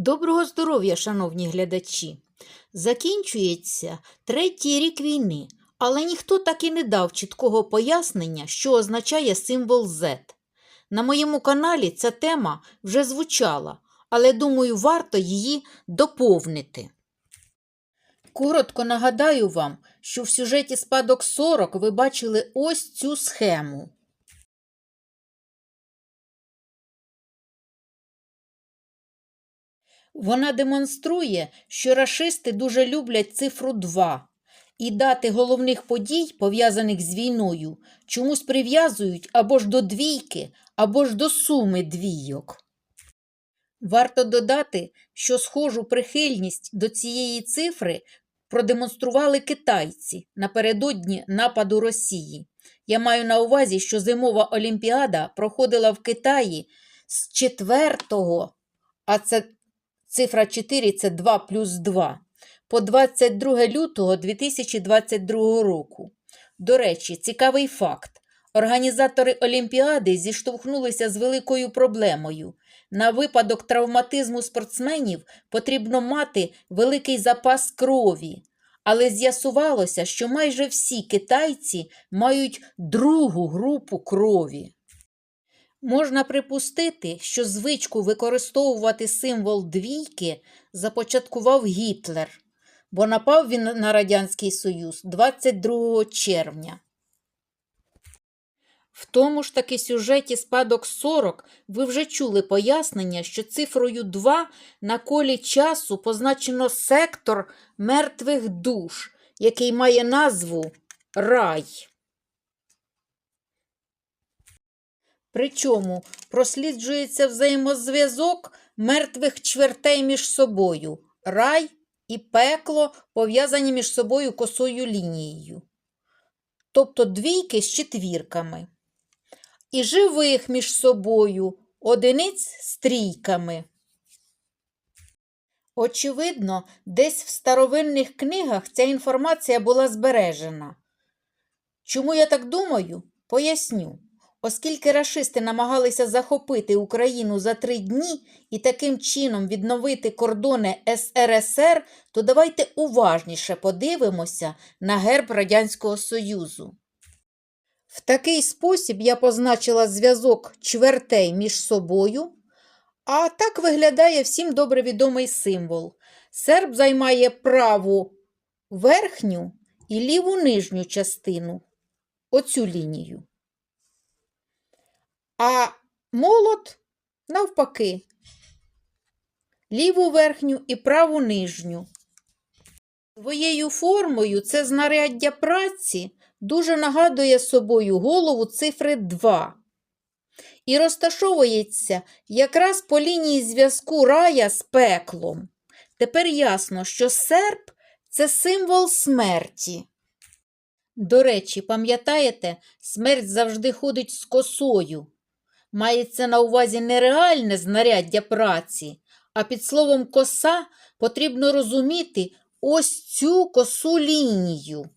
Доброго здоров'я, шановні глядачі! Закінчується третій рік війни, але ніхто так і не дав чіткого пояснення, що означає символ Z. На моєму каналі ця тема вже звучала, але думаю, варто її доповнити. Коротко нагадаю вам, що в сюжеті спадок 40 ви бачили ось цю схему. Вона демонструє, що рашисти дуже люблять цифру 2 і дати головних подій, пов'язаних з війною, чомусь прив'язують або ж до двійки, або ж до суми двійок. Варто додати, що схожу прихильність до цієї цифри продемонстрували китайці напередодні нападу Росії. Я маю на увазі, що зимова олімпіада проходила в Китаї з 4, а це цифра 4 це 2 плюс 2, по 22 лютого 2022 року. До речі, цікавий факт. Організатори Олімпіади зіштовхнулися з великою проблемою. На випадок травматизму спортсменів потрібно мати великий запас крові. Але з'ясувалося, що майже всі китайці мають другу групу крові. Можна припустити, що звичку використовувати символ двійки започаткував Гітлер, бо напав він на Радянський Союз 22 червня. В тому ж таки сюжеті спадок 40 ви вже чули пояснення, що цифрою 2 на колі часу позначено сектор мертвих душ, який має назву рай. Причому просліджується взаємозв'язок мертвих чвертей між собою. Рай і пекло пов'язані між собою косою лінією. Тобто двійки з четвірками. І живих між собою одиниць з трійками. Очевидно, десь в старовинних книгах ця інформація була збережена. Чому я так думаю? Поясню. Оскільки рашисти намагалися захопити Україну за три дні і таким чином відновити кордони СРСР, то давайте уважніше подивимося на герб Радянського Союзу. В такий спосіб я позначила зв'язок чвертей між собою, а так виглядає всім добре відомий символ. Серб займає праву верхню і ліву нижню частину, оцю лінію. А молот навпаки. Ліву верхню і праву нижню. Своєю формою це знаряддя праці дуже нагадує собою голову цифри 2 і розташовується якраз по лінії зв'язку рая з пеклом. Тепер ясно, що серп це символ смерті. До речі, пам'ятаєте, смерть завжди ходить з косою. Мається на увазі не реальне знаряддя праці, а під словом коса потрібно розуміти ось цю косу лінію.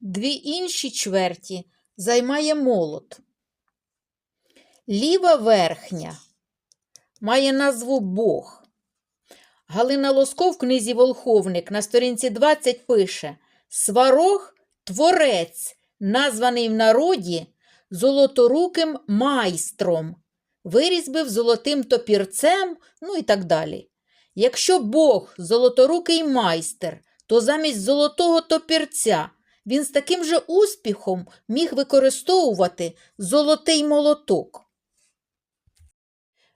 Дві інші чверті займає молот. Ліва верхня має назву Бог. Галина Лоско в книзі Волховник на сторінці 20 пише Сварог творець, названий в народі золоторуким майстром, вирізбив золотим топірцем, ну і так далі. Якщо Бог золоторукий майстер, то замість золотого топірця він з таким же успіхом міг використовувати золотий молоток.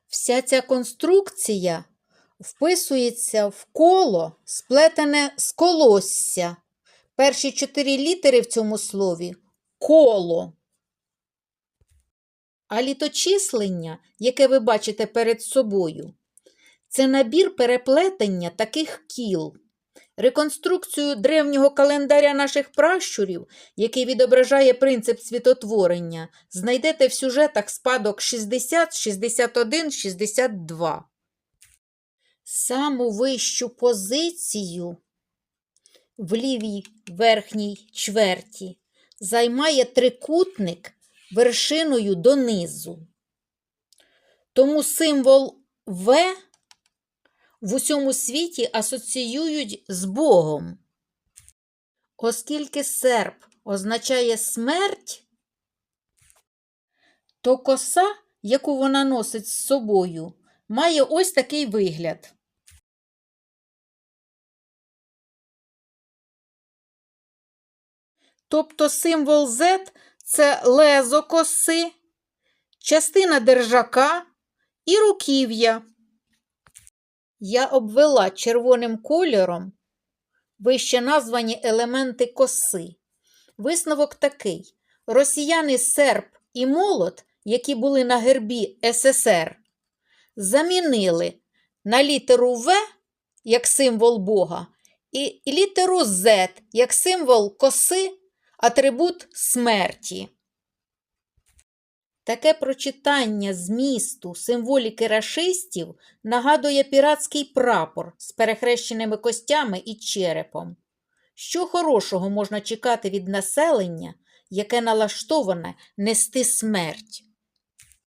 Вся ця конструкція вписується в коло, сплетене з колосся. Перші чотири літери в цьому слові коло. А літочислення, яке ви бачите перед собою, це набір переплетення таких кіл. Реконструкцію древнього календаря наших пращурів, який відображає принцип світотворення, знайдете в сюжетах спадок 60, 61, 62. Саму вищу позицію в лівій верхній чверті займає трикутник вершиною донизу. Тому символ В в усьому світі асоціюють з Богом. Оскільки серп означає смерть, то коса, яку вона носить з собою, має ось такий вигляд. Тобто символ Z – це лезо коси, частина держака і руків'я. Я обвела червоним кольором вище названі елементи коси. Висновок такий: росіяни серп і молот, які були на гербі СССР, замінили на літеру В як символ Бога, і літеру Z як символ коси, атрибут смерті. Таке прочитання змісту символіки рашистів нагадує піратський прапор з перехрещеними костями і черепом. Що хорошого можна чекати від населення, яке налаштоване нести смерть?